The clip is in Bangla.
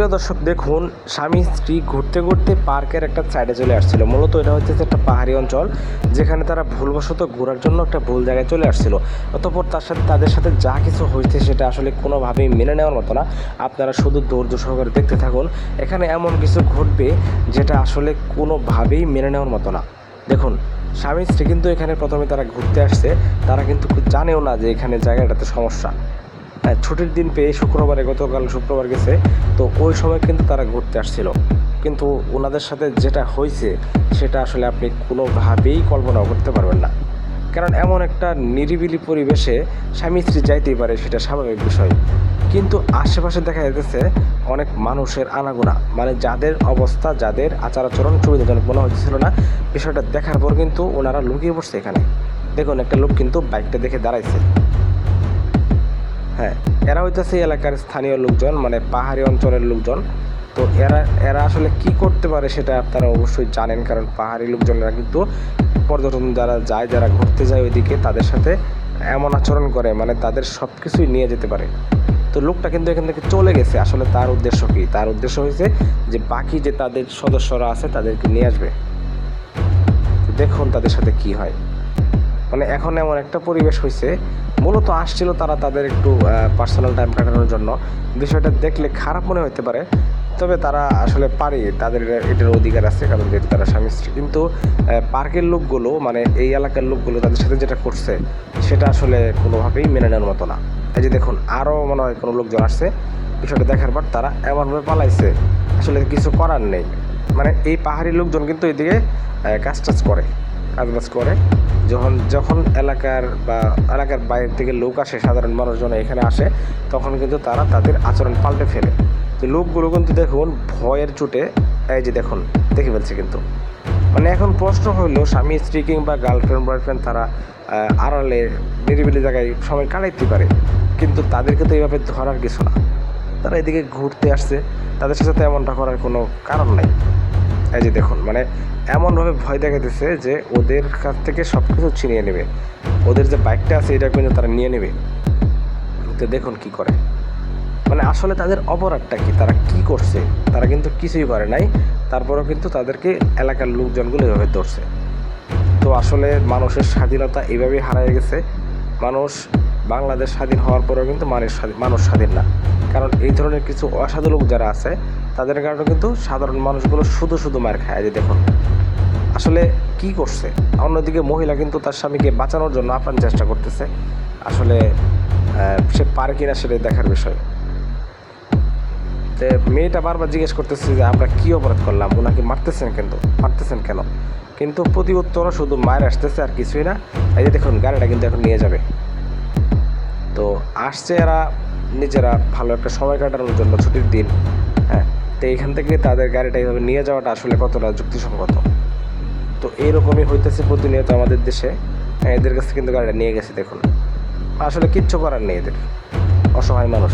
প্রিয় দর্শক, দেখুন, স্বামী স্ত্রী ঘুরতে ঘুরতে পার্কের একটা সাইডে চলে আসছিল। মূলত এটা হচ্ছে একটা পাহাড়ি অঞ্চল, যেখানে তারা ভুলবশত ঘোরার জন্য একটা ভুল জায়গায় চলে আসছিল। অতঃপর তার সাথে, তাদের সাথে যা কিছু হয়েছে সেটা আসলে কোনোভাবেই মেনে নেওয়ার মতো না। আপনারা শুধু ধৈর্য সহকারে দেখতে থাকুন, এখানে এমন কিছু ঘটবে যেটা আসলে কোনোভাবেই মেনে নেওয়ার মতো না। দেখুন, স্বামী স্ত্রী কিন্তু এখানে প্রথমে তারা ঘুরতে আসছে, তারা কিন্তু জানেও না যে এখানে জায়গাটাতে সমস্যা। ছুটির দিন পেয়ে শুক্রবারে গতকাল শুক্রবার গেছে। তো ওই সময় কিন্তু তারা ঘুরতে আসছিল। কিন্তু ওনাদের সাথে যেটা হয়েছে, সেটা আসলে আপনি কোনোভাবেই কল্পনা করতে পারবেন না। কারণ এমন একটা নিরিবিলি পরিবেশে স্বামী স্ত্রী যাইতেই পারে, সেটা স্বাভাবিক বিষয়। কিন্তু আশেপাশে দেখা যাচ্ছে অনেক মানুষের আনাগোনা। মানে যাদের অবস্থা, যাদের আচার আচরণ সুবিধাজনক মনে হচ্ছিল না, বিষয়টা দেখার পর কিন্তু ওনারা লুকিয়ে পড়ছে এখানে। দেখুন, একটা লোক কিন্তু বাইকটা দেখে দাঁড়াইছে। হ্যাঁ এরা হইতেছে এলাকার স্থানীয় লোকজন মানে পাহাড়ি অঞ্চলের লোকজন। তো এরা এরা আসলে কি করতে পারে সেটা আপনারা অবশ্যই জানেন, কারণ পাহাড়ি লোকজনেরা কিন্তু পর্যটন যারা যায়, যারা ঘুরতে যায় ওইদিকে, তাদের সাথে এমন আচরণ করে মানে তাদের সব কিছুই নিয়ে যেতে পারে। তো লোকটা কিন্তু এখান থেকে চলে গেছে। আসলে তার উদ্দেশ্য কী? তার উদ্দেশ্য হয়েছে যে বাকি যে তাদের সদস্যরা আছে, তাদেরকে নিয়ে আসবে। দেখুন তাদের সাথে কি হয়। মানে এখন এমন একটা পরিবেশ হয়েছে মূলত আসছিল তারা তাদের একটু পার্সোনাল টাইম কাটানোর জন্য। বিষয়টা দেখলে খারাপ মনে হতে পারে, তবে তারা আসলে পারে, তাদের এটার অধিকার আছে, কারণ যেহেতু তারা স্বামী স্ত্রী। কিন্তু পার্কের লোকগুলো মানে এই এলাকার লোকগুলো তাদের সাথে যেটা করছে, সেটা আসলে কোনোভাবেই মেনে নেওয়ার মতো না। এই যে দেখুন আরও মনে হয় কোনো লোকজন আসছে, বিষয়টা দেখার পর তারা এমনভাবে পালাইছে। আসলে কিছু করার নেই। মানে এই পাহাড়ি লোকজন কিন্তু এদিকে কাজ টাজ করে। কাজ বাজ করে। যখন যখন এলাকার বা এলাকার বাইরে থেকে লোক আসে, সাধারণ মানুষজন এখানে আসে, তখন কিন্তু তারা তাদের আচরণ পাল্টে ফেলে। তো লোকগুলো কিন্তু দেখুন, ভয়ের চোটে, এই যে দেখুন, দেখে ফেলছে কিন্তু। মানে এখন প্রশ্ন হইল, স্বামী, স্ত্রী কিংবা গার্লফ্রেন্ড বয়ফ্রেন্ড তারা আড়ালে, নিরিবিলি জায়গায় সময় কাটাইতে পারে। কিন্তু তাদেরকে তো এইভাবে ধরার কিছু না। তারা এদিকে ঘুরতে আসছে। তাদের সাথে এমনটা করার কোনো কারণ নাই। এই যে দেখুন মানে এমনভাবে ভয় দেখাতেছে যে ওদের কাছ থেকে সব কিছু ছিনিয়ে নেবে। ওদের যে বাইকটা আছে, এটা কিন্তু তারা নিয়ে নেবে। তো দেখুন কি করে। মানে আসলে তাদের অপরাধটা কি? তারা কি করছে? তারা কিন্তু কিছুই করে নাই। তারপরেও কিন্তু তাদেরকে এলাকার লোকজনগুলো এভাবে ধরছে। তো আসলে মানুষের স্বাধীনতা এভাবেই হারিয়ে গেছে। মানুষ বাংলাদেশ স্বাধীন হওয়ার পরেও কিন্তু মানুষ স্বাধীন মানুষ স্বাধীন না। কারণ এই ধরনের কিছু অসাধু লোক যারা আছে, তাদের কারণে কিন্তু সাধারণ মানুষগুলো শুধু শুধু মার খায়। যে দেখুন, আসলে কি করছে? অন্যদিকে মহিলা কিন্তু তার স্বামীকে বাঁচানোর জন্য আপ্রাণ চেষ্টা করতেছে। আসলে সে পারে কিনা সেটাই দেখার বিষয়। তো মেয়েটা বারবার জিজ্ঞেস করতেছে যে, আমরা কি অপরাধ করলাম? ওনাকে মারতেছেন কিন্তু মারতেছেন কেন? কিন্তু প্রতি উত্তরও শুধু মায়ের আসতেছে আর কিছুই না। এই যে দেখুন, গাড়িটা কিন্তু এখন নিয়ে যাবে। তো আসছে এরা নিজেরা ভালো একটা সময় কাটানোর জন্য ছুটির দিন হ্যাঁ? তো এখান থেকে তাদের গাড়িটা এইভাবে নিয়ে যাওয়াটা আসলে কতটা যুক্তিসঙ্গত? তো এইরকমই হইতেছে প্রতিনিয়ত আমাদের দেশে হ্যাঁ, এদের কাছে কিন্তু গাড়িটা নিয়ে গেছে দেখুন। আসলে কিচ্ছু করার নেই এদের অসহায় মানুষ।